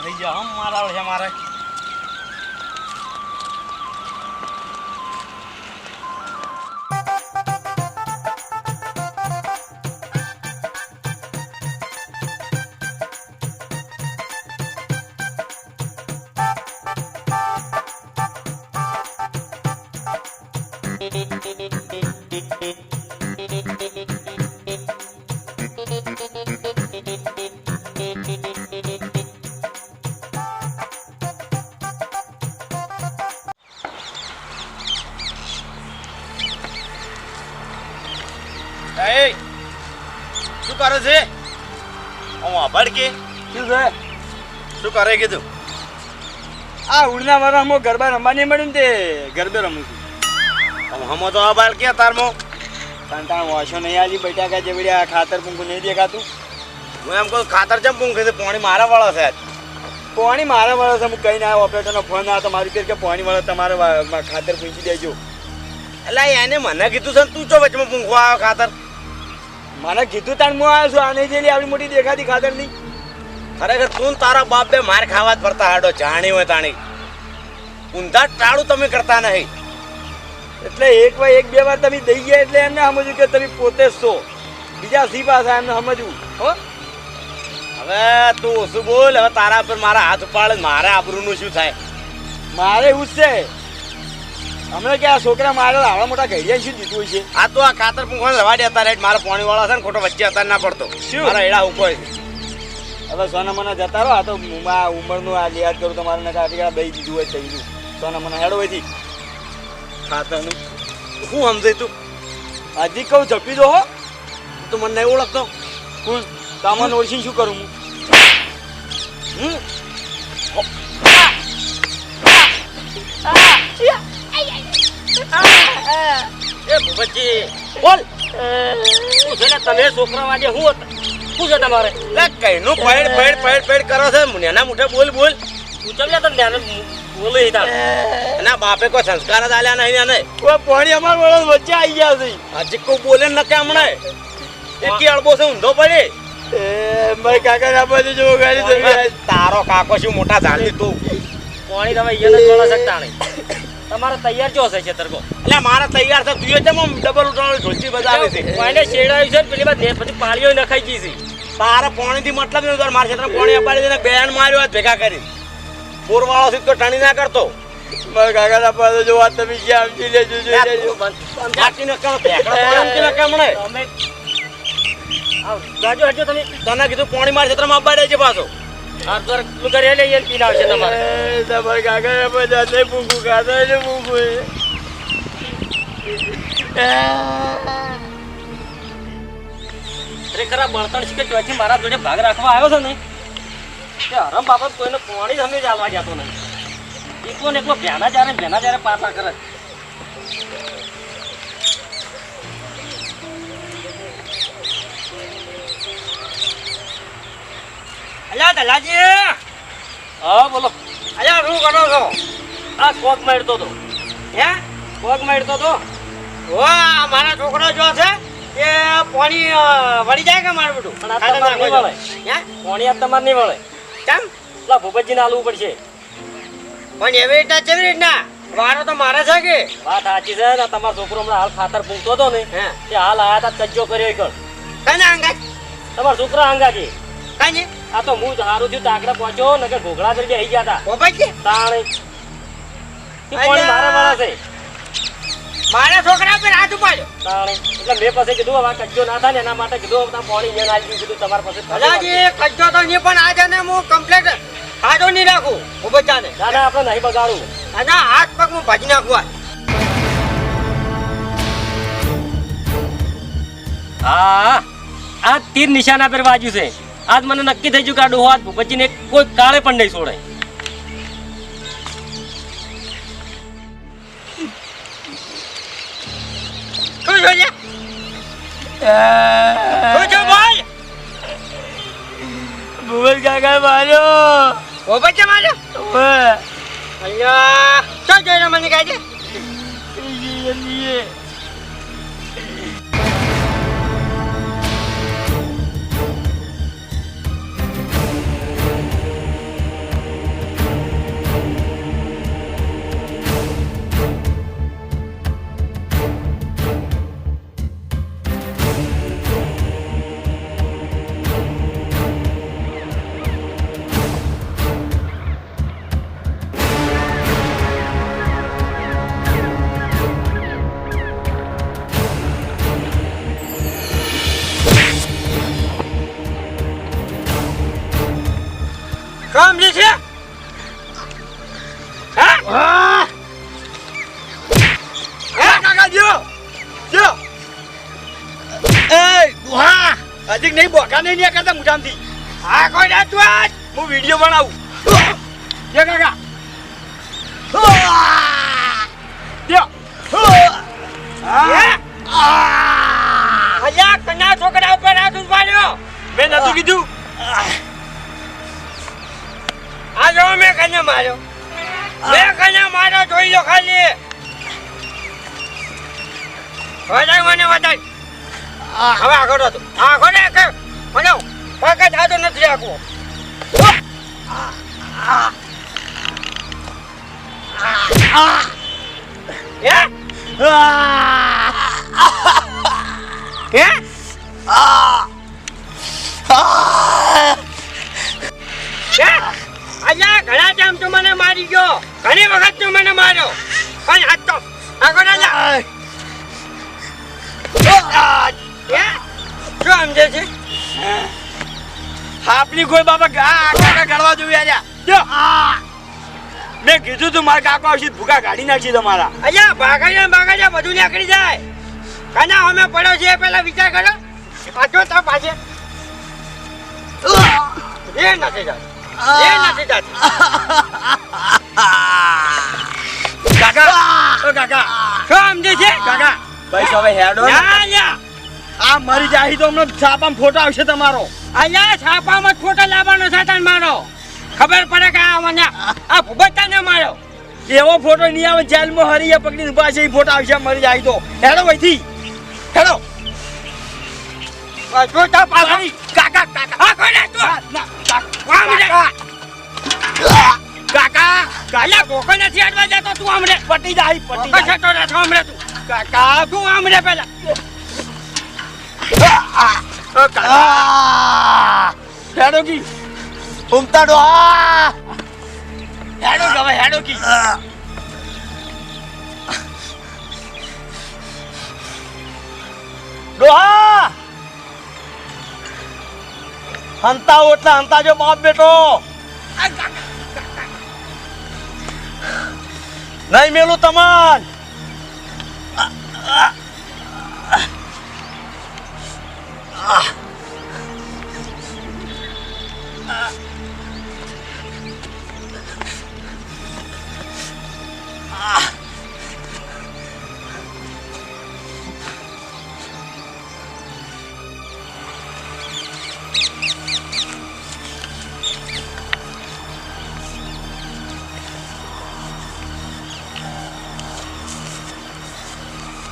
થઈ ગયા. હમ મારા છે મારે. કરે કીધું? આ ઉડના વારામાં ગરબા રમવા નહીં મળ્યું તે ગરબે રમું છું. હમો તો આભાર કે તારમો? કંટાળ વાંચો નહીં આલી બટાકા જેવડી આ ખાતર પૂંખું નહીં દેખાતું. હું એમ કહું ખાતર ચમ પૂંખે છે પાણી મારા વાળો છે આજ. પાણી મારા વાળો છે હું કઈ ના ઓપરેટરનો ફોન આવે તો મારું કે કે પાણી વાળો તમારે ખાતર પૂંછી દેજો. એટલે એને મને કીધું છે ને તું ચો વચમાં પૂંખવા આવ્યો ખાતર? મને કીધું તાણ હું આવ્યો છું આને નહીં જેલી આવડી મોટી દેખાતી ખાતરની ખરેખર તું તારા બાપ બે માર ખાવા જ પડતા હાડો જાણી હોય તાણી. ઊંધા ટાળું તમે કરતા નહીં. એટલે એક વાર એક બે વાર તમે દઈ ગયા એટલે એમને સમજ્યું કે તમે પોતે છો. બીજા સી પાસે એમને સમજવું હો? હવે તું ઓછું બોલ હવે તારા પર મારા હાથ ઉપાડે મારે આબરૂનું શું થાય? મારે એવું છે. અમે કે આ છોકરા મારે આવડા મોટા ઘડિયા શું દીધું હોય છે? આ તો આ ખાતર પૂંખવા રવા દેતા રહે મારા પાણી વાળા છે ને ખોટો વચ્ચે અત્યારે ના પડતો. શું? મારા એડા ઉકોય છે હવે સોના મને જતા રહો. આ તો હું આ ઉંમરનું આ લિહાજ કરું તમારે ને કાઢી દઈ દીધું હોય થઈ ગયું સોના મને હેડો હોય ખાતાનું. શું સમજે તું? હજી કહું ઝડપી દો હો. તું મને નહીં ઓળખતો. હું તમને ઓળખી શું કરું હું? એ ભૂપતજી. બોલ. શું છે ને તમે છોકરા વાગે શું હતા? શું છે તમારે? લે કઈનું પેડ પેડ પેડ પેડ કરો છે. મુનિયાના મુઠે બોલ બોલ. ઉચમ્યા તમે ધ્યાન બોલો એ તાર. એના બાપે કોઈ સંસ્કાર જ આલ્યા નહીં એને કોઈ પાણી અમાર વળો વચ્ચે આવી ગયા છે. હજી કોઈ બોલે ન કે હમણાં. એકી અળબો છે ઊંધો પડે. એ મારી કાકા ના બાજુ જો ગાડી તારો કાકો શું મોટા જાણી તું? પાણી તમે અહીંયા નથી વળા શકતા નહીં. તમારે તૈયાર જો હશે છેતરકો એટલે મારે તૈયાર છે તું છે આમ ડબલ ઉઠાણ ઢોલચી બજાવે છે. પાણી શેડાયું છે પેલી વાત પછી પાળીઓ નખાઈ ગઈ છે. તારા પાણીથી મતલબ નહીં તાર મારા ક્ષેત્રમાં પાણી અપાડી દઈને બેન માર્યો હોત ભેગા કરી. પૂરવાળો બોરવાળો તો ટાણી ના કરતો. મારા કાકા ના બધું જો વાત તમે ક્યાં સમજી લેજો જોઈ લેજો. બાકી ન કરો ભેકડો ન કે હમણાં તમે આવ ગાજો હટજો તમે તને કીધું પાણી મારા ક્ષેત્રમાં અપાડે છે પાછો. આ દર પેલું કરી લઈએ ને પીલાવશે તમારે. એ તમારા કાકા ના બધા નહીં પૂંખું ખાતા ને પૂંખું ખરેખર આ બળતણ શીખે ચોથી મારા જોડે ભાગ રાખવા આવ્યો છે ને કે હરમ બાબત કોઈને પાણી અમે જ જતો નહીં એકલો ને એકલો ભેના જ્યારે ભેના જ્યારે પાછા કરે. અલ્યા દલાજી! હા બોલો. અલ્યા શું કરો છો? આ કોક મારતો તો. હે? કોક મારતો તો? વાહ મારા છોકરો જો છે એ પાણી વળી જાય કે મારું બેટું. હે? પાણી આ તમારે નહીં મળે કેમ? પેલા ભૂપતજીને આલવું પડશે. પણ એવી રીતના કેવી રીતના? વારો તો મારે છે કે? વાત સાચી છે ને તમારો છોકરો હમણાં હાલ ખાતર પૂછતો હતો ને હે. તે હાલ આયા તા કજ્જો કર્યો એક કણ. કને અંગા તમારા છોકરા આંગાજી કને આ તો હું ધારું થયું તાકડા પહોંચ્યો નકર કે ઘોઘળા કરી બેસી ગયા હતા ઓબાજી તાણે. ઈ પાણી મારે મળે છે? મારા છોકરા પર હાથ ઉપાડ્યો. તાણે. એટલે મેં પાસે કીધું હવે આ કજ્જો ના થાય ને એના માટે કીધું તમે પાણી અહીંયા નાખી દીધું તમારા પાસે દાદાજી કજ્જો તો નહીં પણ આજે ને હું કમ્પ્લેટ હાજો નહીં રાખું ઓબજાને ના દાદા આપણે નહીં બગાડું. અને હાથ પગ હું ભાજી નાખું આજ. હા આ તીર નિશાના પર વાજ્યું છે. આજ મને નક્કી થઈ ગયું કે આ ડોહા ભૂપતજીને કોઈ કાળે પણ નહીં છોડે ભાઈ? કાકા માર્યો. ઓબજે માર્યો? અહીંયા શું જોઈને મને કહે છે? હા? હા? હા? કાકા જો જો. એ દુહા હજી નહીં બોકા નહીં ન્યા કરતા મુઠામથી. આ કોઈ નાતું આજ. હું વીડિયો બનાવું. જે કાકા. હવે આગળ હતો આગળ કે મને પગ જ હાથો નથી રાખવો. અલ્યા ઘણા ટાઈમ તું મને મારી ગયો. ઘણી વખત તું મને માર્યો. પણ આજ તો આગળ આજા શું સમજે છે આપની કોઈ બાબા કાકા ગળવા જોઈ આલ્યા જો. મેં કીધું તું મારા કાકો આવશે ભૂકા કાઢી નાખશે તમારા. અલ્યા ભાગાયા જાય બધું નીકળી જાય. કાના અમે પડ્યો છે પેલા વિચાર કરો. પાછો તો પાછે. એ નથી જાત. એ નથી જાત. કાકા ઓ કાકા શું સમજે છે કાકા. ભાઈ હવે હેડો ના. યા. આ મરી જાય તો હમણાં છાપામાં ફોટો આવશે તમારો. અહીંયા છાપામાં જ ફોટો લાવવાનો છે તને મારો. ખબર પડે કે આ મને આ ભૂબત્તાને માર્યો. એવો ફોટો નહીં આવે જેલમાં હરીએ પકડીને ઊભા છે એ ફોટો આવશે મરી જાય તો. હેડો વહીથી હેડો. કાકા કાકા. કાકા. રે. કાકા. નથી અડવા જતો તું આમ પટી જાય પટી જાય. તું રે તું. કાકા. તું આમ પેલા. હેડો કી. ઉમતાડો આ હેડો હવે, હેડો કી. ડોહા! હંતા એટલે હંતા જો બાપ બેટો. નહીં મેલું તમન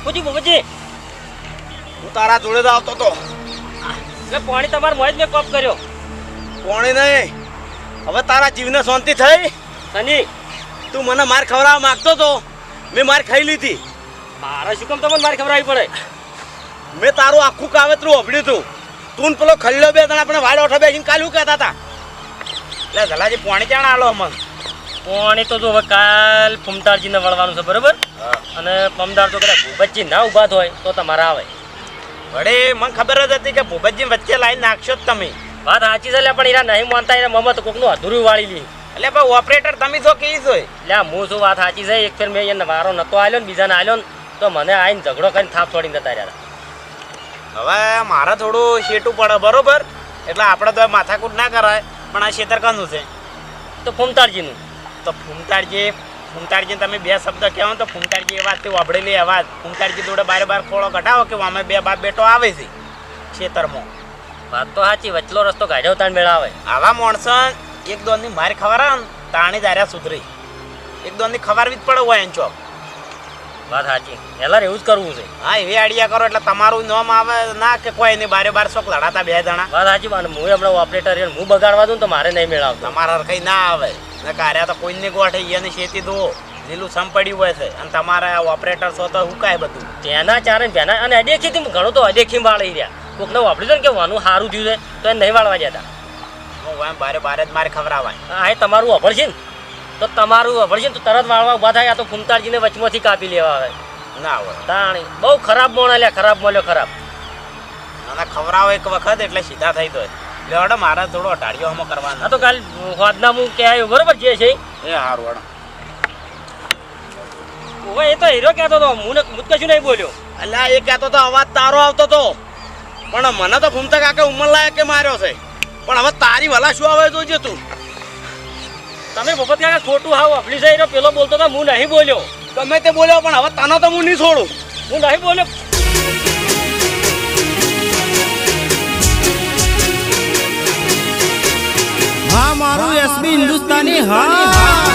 પૂછી પૂછી હું તારા જોડે જ આવતો તો એટલે પાણી તમારે મોજ મેં કપ કર્યો. પાણી નહીં. હવે તારા જીવને શાંતિ થઈ? સની તું મને માર ખવડાવવા માંગતો તો મેં માર ખાઈ લીધી. મારે શું કામ તમને માર ખવડાવવી પડે? મેં તારું આખું કાવતરું અભડ્યું હતું. તું પેલો ખલ્લો બે તને આપણે વાડ ઓઠો બેસીને કાલ શું કહેતા હતા? એટલે જલાજી પાણી ચાણ આલો મન પાણી તો જો હવે કાલ ફૂમતાળજીને વળવાનું છે બરોબર? અને પમદાર તો કદાચ બચ્ચી ના ઊભા હોય તો તમારે આવે. વડે મને ખબર જ હતી કે ભૂપતજી વચ્ચે લાઈન નાખશો જ તમે. વાત સાચી છે પણ એના નહીં માનતા એના મમત કોકનું અધૂરું વાળી લી. એટલે ભાઈ ઓપરેટર તમે જો કઈ છો એટલે હું શું વાત સાચી છે એક ફેર મેં એને વારો નતો આલ્યો ને બીજાને આલ્યો ને તો મને આઈને ઝઘડો કરીને થાપ છોડીને જતા રહ્યા હવે મારે થોડું શેટું પડે બરોબર? એટલે આપણે તો માથાકૂટ ના કરાય પણ આ ખેતર કાનું છે. તો ફૂમતાળજીનું તો ફૂમતાડજી ફૂમતાડજી તમે બે શબ્દ કહેવો ને તો ફૂમતાડજી એ વાત વાભળેલી એ વાત. ફૂમતાડજી જોડે બારે બાર ખોળો કઢાવો કે અમે બે બાપ બેટો આવે છે ખેતરમાં. વાત તો સાચી વચલો રસ્તો કાઢ્યો તાણ મેળાવે આવા. માણસો એક દોનની માર ખવરા તાણી દાર્યા સુધરી. એક દોનની ખવારવી જ પડે હોય એમ ચોક. વાત સાચી. એલા એવું જ કરવું છે. હા એવી આઈડિયા કરો એટલે તમારું નામ આવે ના કે કોઈ નહીં બારે બાર શોખ લડાતા બે જણા? વાત સાચી અને હું હમણાં ઓપરેટર હું બગાડવા દઉં તો મારે નહીં મેળવતો. તમારા કઈ ના આવે. ને કાર્યા તો કોઈની ગોઠે એની શેતી દો લીલું સમ પડ્યું હોય છે. અને તમારા ઓપરેટર છો તો હું કાંઈ બધું? તેના ચારે તેના અને અદેખીથી ઘણું તો અદેખી વાળી રહ્યા. કોકને વાપર્યું છે ને કે વાનું સારું થયું છે તો એ નહીં વાળવા જતા. હું એમ બારે બારે જ મારે ખવડાવાય આ એ તમારું છે ને. તો તમારું અભળશે તો તરત વાળવા ઊભા થાય આ તો ફૂમતાળજીને વચમાંથી કાપી લેવા આવે. ના હોય. તાણી. બહુ ખરાબ મોણ લ્યા ખરાબ મળ્યો ખરાબ. અને ખવરાવો એક વખત એટલે સીધા થઈ તો લેવાડો મારા થોડો અટાડ્યો અમે કરવાનો આ તો કાલ હોદના હું કે આવ્યો બરોબર જે છે એ? હારું વાળો ઓવે એ તો હીરો કહેતો હતો હું ને કશું નહીં બોલ્યો. અલ્યા એ કહેતો તો અવાજ તારો આવતો તો. પણ મને તો ઘૂમતા કાકા ઉંમર લાયક કે માર્યો છે. પણ હવે તારી ભલા શું આવે જોજે તું? તમે ભગત કાકા ખોટું હાવ અફલી છે પેલો બોલતો હતો હું નહીં બોલ્યો. ગમે તે બોલ્યો પણ હવે તને તો હું નહીં છોડું. હું નહીં બોલ્યો. હા મારું એસબી હિન્દુસ્તાની હા.